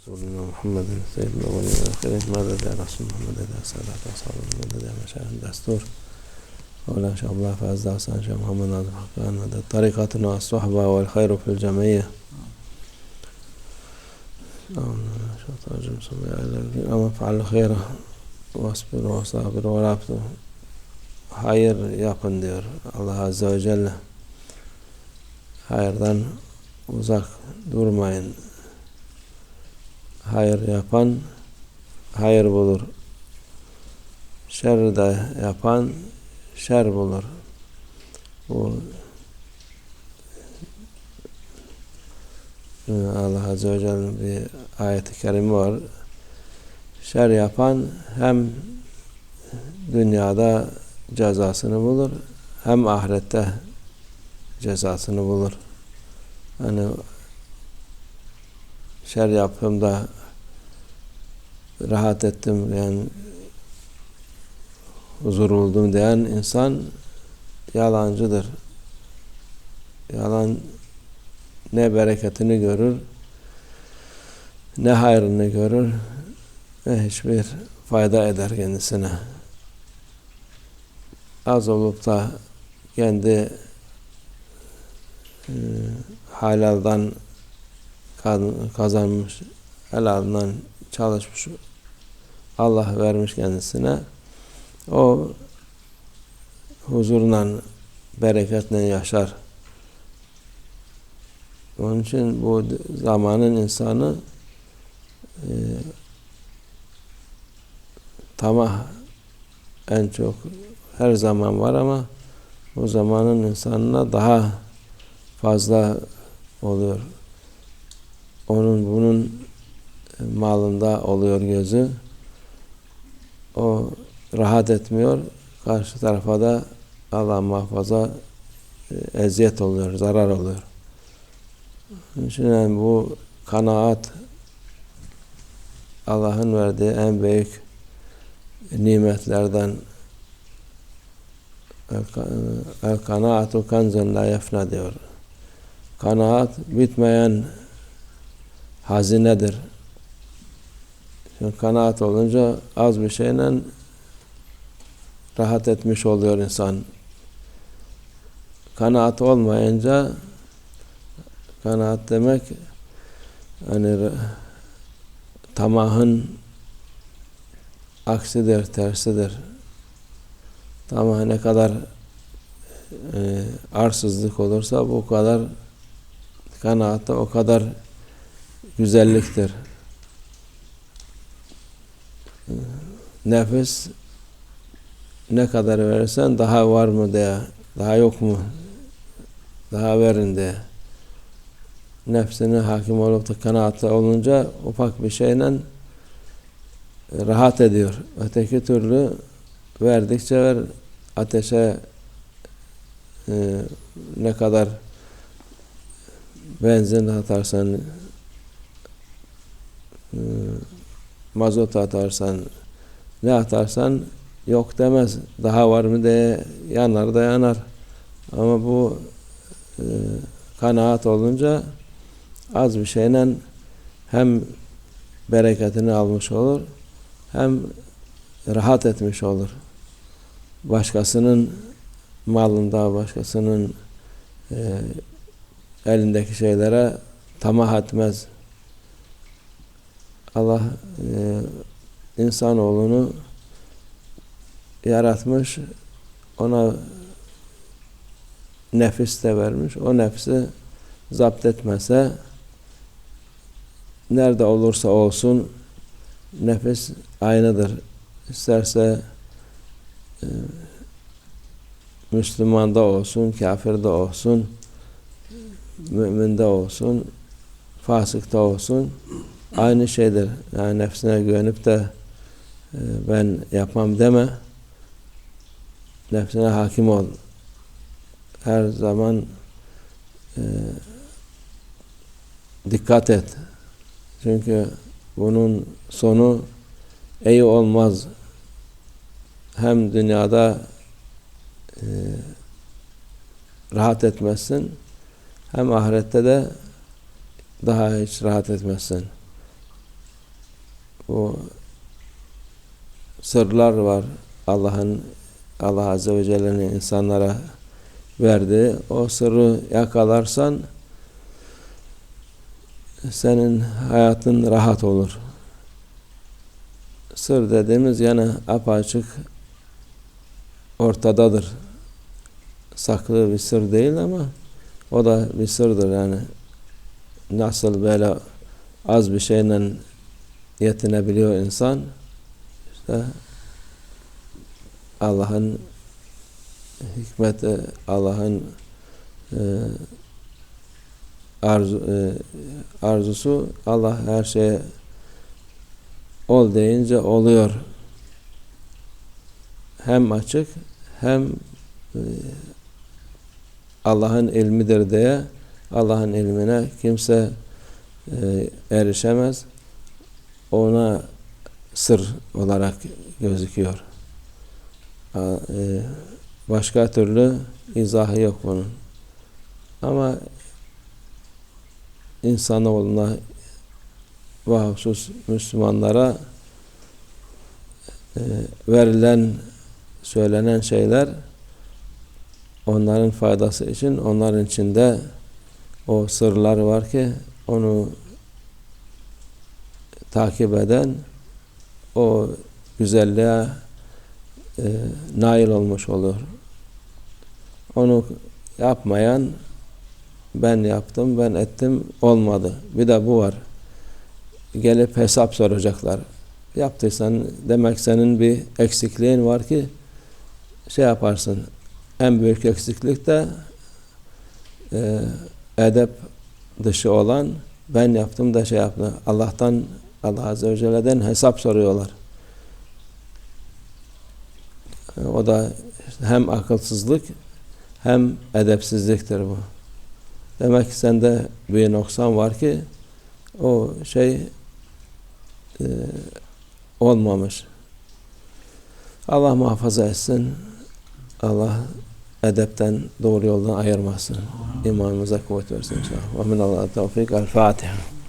رسولنا محمد سيد الأولين والآخرين. مدد يا رسول محمد يا سادات أصحاب المدد يا مشايخ. الدستور مولانا شيخ الله فاز داستان شيخ محمد ناظر حقان مدد طريقتنا والصحبة والخير في الجمعية. أما فعل خيره واصبر وصابر ورابط hayır yapın diyor Allah Azze ve Celle. Hayırdan uzak durmayın. Hayır yapan hayır bulur. Şer de yapan şer bulur. Bu Allah Azze ve Celle'nin bir ayeti kerime var. Şer yapan hem dünyada cezasını bulur hem ahirette cezasını bulur. Hani şer yaptım da rahat ettim yani huzur buldum diyen insan yalancıdır. Yalan ne bereketini görür ne hayrını görür ne hiçbir fayda eder kendisine. Az olup da kendi e, halaldan kazanmış, helalından çalışmış, Allah vermiş kendisine. O huzurla, bereketle yaşar. Onun için bu zamanın insanı e, tamah en çok her zaman var ama o zamanın insanına daha fazla oluyor. Onun bunun malında oluyor gözü. O rahat etmiyor. Karşı tarafa da Allah muhafaza e, eziyet oluyor, zarar oluyor. İçin yani bu kanaat Allah'ın verdiği en büyük nimetlerden el kanaatu kanzun la yefna diyor. Kanaat bitmeyen hazinedir. Şimdi kanaat olunca az bir şeyle rahat etmiş oluyor insan. Kanaat olmayınca kanaat demek hani tamahın aksidir, tersidir. Tamah ne kadar e, arsızlık olursa bu kadar kanaatta o kadar güzelliktir. Nefis ne kadar verirsen daha var mı diye, daha yok mu, daha verin diye. Nefsine hakim olup da kanaatta olunca ufak bir şeyle rahat ediyor. Öteki türlü verdikçe ver ateşe e, ne kadar benzin atarsan e, mazot atarsan ne atarsan yok demez. Daha var mı diye yanar da yanar. Ama bu e, kanaat olunca az bir şeyle hem bereketini almış olur hem rahat etmiş olur. Başkasının malında, başkasının e, elindeki şeylere tamah etmez. Allah e, insanoğlunu yaratmış, ona nefis de vermiş. O nefsi zapt etmese nerede olursa olsun nefis aynıdır. İsterse e, Müslümanda olsun, kafirde olsun, müminde olsun, fasıkta olsun aynı şeydir. Yani nefsine güvenip de e, ben yapmam deme. Nefsine hakim ol. Her zaman e, dikkat et. Çünkü bunun sonu iyi olmaz. Hem dünyada e, rahat etmezsin hem ahirette de daha hiç rahat etmezsin. O sırlar var. Allah'ın Allah Azze ve Celle'nin insanlara verdiği o sırrı yakalarsan senin hayatın rahat olur. Sır dediğimiz yani apaçık ortadadır. Saklı bir sır değil ama o da bir sırdır yani. Nasıl böyle az bir şeyle yetinebiliyor insan işte Allah'ın hikmeti, Allah'ın e, arzu, e, arzusu Allah her şeye ol deyince oluyor. Hem açık hem e, Allah'ın ilmidir diye Allah'ın ilmine kimse erişemez. Ona sır olarak gözüküyor. E, Başka türlü izahı yok bunun. Ama insanoğluna vahsus Müslümanlara e, verilen söylenen şeyler onların faydası için onların içinde o sırlar var ki onu takip eden o güzelliğe e, nail olmuş olur. Onu yapmayan ben yaptım, ben ettim olmadı. Bir de bu var. Gelip hesap soracaklar. Yaptıysan demek senin bir eksikliğin var ki şey yaparsın. En büyük eksiklik de e, edep dışı olan ben yaptım da şey yaptım. Allah'tan Allah Azze ve Celle'den hesap soruyorlar. O da hem akılsızlık hem edepsizliktir bu. Demek ki sende bir noksan var ki o şey e, olmamış. Allah muhafaza etsin. Allah edepten doğru yoldan ayırmasın. İmanımıza kuvvet versin inşallah. Ve minallah tevfik. El Fatiha.